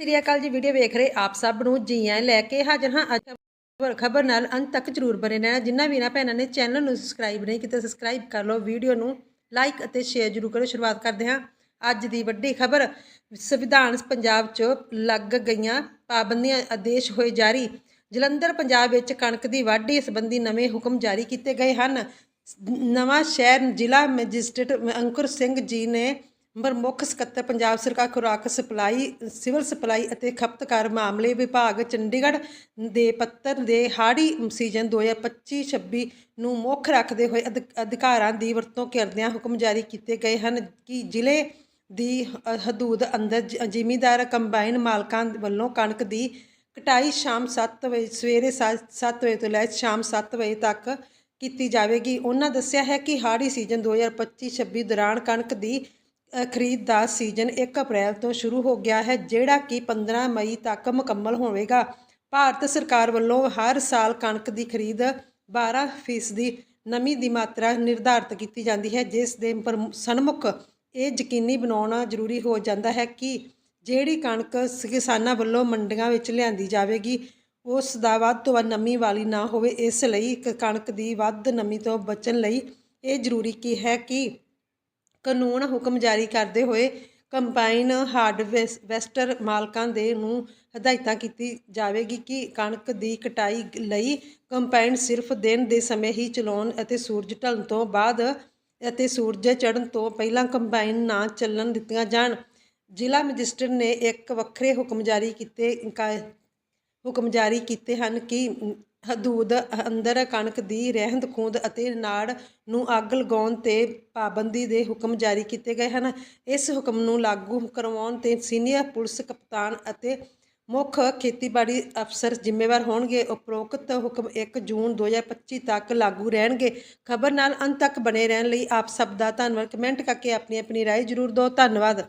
ਸ਼੍ਰੀ ਅਕਾਲ ਜੀ, ਵੀਡੀਓ ਵੇਖ ਰਹੇ ਆਪ ਸਭ ਨੂੰ। ਜੀ ਆਇਆਂ ਲੈ ਕੇ ਹਾਜ਼ਰ ਹਾਂ ਅੱਜ। ਖਬਰ ਖਬਰ ਨਾਲ ਅੰਤ ਤੱਕ ਜਰੂਰ ਬਣੇ ਰਹਿਣਾ। ਜਿੰਨਾ ਵੀ ਵੀਰਾਂ ਭੈਣਾਂ ਨੇ ਚੈਨਲ ਨੂੰ ਸਬਸਕ੍ਰਾਈਬ ਨਹੀਂ ਕੀਤਾ ਸਬਸਕ੍ਰਾਈਬ ਕਰ ਲਓ। ਵੀਡੀਓ ਨੂੰ ਲਾਈਕ ਅਤੇ ਸ਼ੇਅਰ ਜਰੂਰ ਕਰੋ। ਸ਼ੁਰੂਆਤ ਕਰਦੇ ਹਾਂ ਅੱਜ ਦੀ ਵੱਡੀ ਖਬਰ। ਸੰਵਿਧਾਨ ਪੰਜਾਬ 'ਚ ਲੱਗ ਗਈਆਂ ਪਾਬੰਦੀਆਂ ਆਦੇਸ਼ ਹੋਏ ਜਾਰੀ। ਜਲੰਧਰ, ਪੰਜਾਬ ਵਿੱਚ ਕਣਕ ਦੀ ਵਾਢੀ ਸੰਬੰਧੀ ਨਵੇਂ ਹੁਕਮ ਜਾਰੀ ਕੀਤੇ ਗਏ ਹਨ। ਨਵਾਂ ਸ਼ਹਿਰ ਜ਼ਿਲ੍ਹਾ ਮੈਜਿਸਟ੍ਰੇਟ ਅੰਕੁਰ ਸਿੰਘ ਜੀ ਨੇ ਪ੍ਰਮੁੱਖ ਸਕੱਤਰ ਪੰਜਾਬ ਸਰਕਾਰ ਖੁਰਾਕ ਸਪਲਾਈ, ਸਿਵਲ ਸਪਲਾਈ ਅਤੇ ਖਪਤਕਾਰ ਮਾਮਲੇ ਵਿਭਾਗ ਚੰਡੀਗੜ੍ਹ ਦੇ ਪੱਤਰ ਦੇ ਹਾੜੀ ਸੀਜ਼ਨ 2025-26 ਨੂੰ ਮੁੱਖ ਰੱਖਦੇ ਹੋਏ ਅਧਿ- ਅਧਿਕਾਰਾਂ ਦੀ ਵਰਤੋਂ ਕਰਦਿਆਂ ਹੁਕਮ ਜਾਰੀ ਕੀਤੇ ਗਏ ਹਨ ਕਿ ਜ਼ਿਲ੍ਹੇ ਦੀ ਹਦੂਦ ਅੰਦਰ ਜ਼ਿਮੀਦਾਰ ਕੰਬਾਈਨ ਮਾਲਕਾਂ ਵੱਲੋਂ ਕਣਕ ਦੀ ਕਟਾਈ ਸ਼ਾਮ 7 ਵਜੇ, ਸਵੇਰੇ 7 ਵਜੇ ਤੋਂ ਲੈ ਸ਼ਾਮ 7 ਵਜੇ ਤੱਕ ਕੀਤੀ ਜਾਵੇਗੀ। ਉਹਨਾਂ ਦੱਸਿਆ ਹੈ ਕਿ ਹਾੜੀ ਸੀਜ਼ਨ 2025-26 ਦੌਰਾਨ ਕਣਕ ਦੀ ਖਰੀਦ ਦਾ ਸੀਜ਼ਨ 1 ਅਪ੍ਰੈਲ ਤੋਂ ਸ਼ੁਰੂ ਹੋ ਗਿਆ ਹੈ, ਜਿਹੜਾ ਕਿ 15 ਮਈ ਤੱਕ ਮੁਕੰਮਲ ਹੋਵੇਗਾ। ਭਾਰਤ ਸਰਕਾਰ ਵੱਲੋਂ ਹਰ ਸਾਲ ਕਣਕ ਦੀ ਖਰੀਦ 12 ਫੀਸਦੀ ਨਮੀ ਦੀ ਮਾਤਰਾ ਨਿਰਧਾਰਤ ਕੀਤੀ ਜਾਂਦੀ ਹੈ, ਜਿਸ ਦੇ ਪ੍ਰਮੁ- ਸਨਮੁਖ ਇਹ ਯਕੀਨੀ ਬਣਾਉਣਾ ਜ਼ਰੂਰੀ ਹੋ ਜਾਂਦਾ ਹੈ ਕਿ ਜਿਹੜੀ ਕਣਕ ਕਿਸਾਨਾਂ ਵੱਲੋਂ ਮੰਡੀਆਂ ਵਿੱਚ ਲਿਆਂਦੀ ਜਾਵੇਗੀ, ਉਸ ਦਾ ਵੱਧ ਤੋਂ ਵੱਧ ਨਮੀ ਵਾਲੀ ਨਾ ਹੋਵੇ। ਇਸ ਲਈ ਕ- ਕਣਕ ਦੀ ਵੱਧ ਨਮੀ ਤੋਂ ਬਚਣ ਲਈ ਇਹ ਜ਼ਰੂਰੀ ਕੀ ਹੈ ਕਿ ਕਾਨੂੰਨ ਹੁਕਮ ਜਾਰੀ ਕਰਦੇ ਹੋਏ ਕੰਬਾਈਨ ਹਾਰਡਵੈਸਟਰ ਮਾਲਕਾਂ ਦੇ ਨੂੰ ਹਦਾਇਤਾਂ ਕੀਤੀ ਜਾਵੇਗੀ ਕਿ ਕਣਕ ਦੀ ਕਟਾਈ ਲਈ ਕੰਬਾਈਨ ਸਿਰਫ ਦਿਨ ਦੇ ਸਮੇਂ ਹੀ ਚਲਾਉਣ ਅਤੇ ਸੂਰਜ ਢਲਣ ਤੋਂ ਬਾਅਦ ਅਤੇ ਸੂਰਜ ਚੜ੍ਹਨ ਤੋਂ ਪਹਿਲਾਂ ਕੰਬਾਈਨ ਨਾ ਚੱਲਣ ਦਿੱਤੀਆਂ ਜਾਣ। ਜ਼ਿਲ੍ਹਾ ਮੈਜਿਸਟਰੇਟ ਨੇ ਇੱਕ ਵੱਖਰੇ ਹੁਕਮ ਜਾਰੀ ਕੀਤੇ, ਕਾ- ਹੁਕਮ ਜਾਰੀ ਕੀਤੇ ਹਨ ਕਿ ਹਦੂਦ ਅੰਦਰ ਕਣਕ ਦੀ ਰਹਿੰਦ ਖੂੰਦ ਅਤੇ ਨਾੜ ਨੂੰ ਅੱਗ ਲਗਾਉਣ ਤੇ ਪਾਬੰਦੀ ਦੇ ਹੁਕਮ ਜਾਰੀ ਕੀਤੇ ਗਏ ਹਨ। ਇਸ ਹੁਕਮ ਨੂੰ ਲਾਗੂ ਕਰਵਾਉਣ ਤੇ ਸੀਨੀਅਰ ਪੁਲਿਸ ਕਪਤਾਨ ਅਤੇ ਮੁੱਖ ਖੇਤੀਬਾੜੀ ਅਫਸਰ ਜ਼ਿੰਮੇਵਾਰ ਹੋਣਗੇ। ਉਪਰੋਕਤ ਹੁਕਮ 1 ਜੂਨ 2025 ਤੱਕ ਲਾਗੂ ਰਹਿਣਗੇ। ਖਬਰ ਨਾਲ ਅੰਤ ਤੱਕ ਬਣੇ ਰਹਿਣ ਲਈ ਆਪ ਸਭ ਦਾ ਧੰਨਵਾਦ। ਕਮੈਂਟ ਕਰਕੇ ਆਪਣੀ ਆਪਣੀ ਰਾਏ ਜ਼ਰੂਰ ਦਿਓ। ਧੰਨਵਾਦ।